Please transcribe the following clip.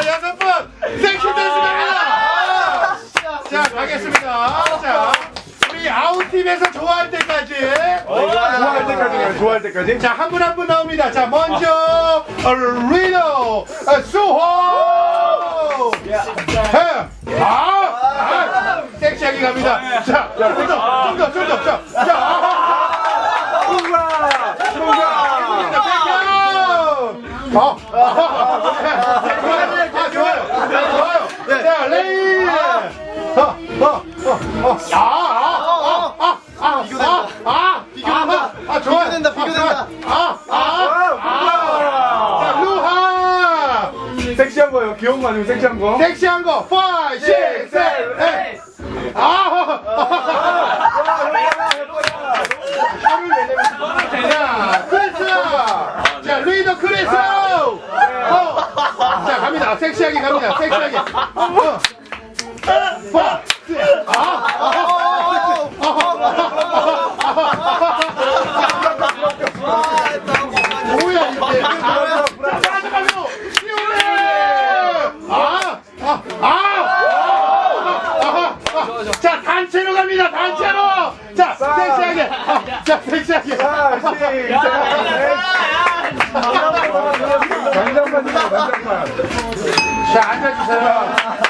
자, 여섯 분 섹시 댄스 갑니다. 자, 가겠습니다. 자, 우리 아웃팀에서 좋아할 때까지. 좋아할 때까지 가요. 좋아할 때까지. 자, 한 분 한 분 나옵니다. 자, 먼저, 어, 리노, 어, 수호! 해. 아, 아, 섹시하게 갑니다. 자, 좀 더, 좀 더, 좀. 자, 자, 아! 어, 아, 아, 아, 비교된다. 아, 비교된다. 아, 좋아. 비교된다. 비교된다. 아, 아, 아. 자, 루하. 섹시한 거예요. 귀여운 거 아니고 섹시한 거. 섹시한 거. 5, 6, 7, 8. 아. 아! 아! 아! 아! 크레스. 자, 리더 크레스. 자, 갑니다. 섹시하게 갑니다. 섹시하게. 5, 6, 7, 8. 자, 단체로 갑니다. 단체로! 자, 섹시하게. 아, 자, 섹시하게. 자, 시작! 난장판. 자, 앉아주세요. 감사합니다.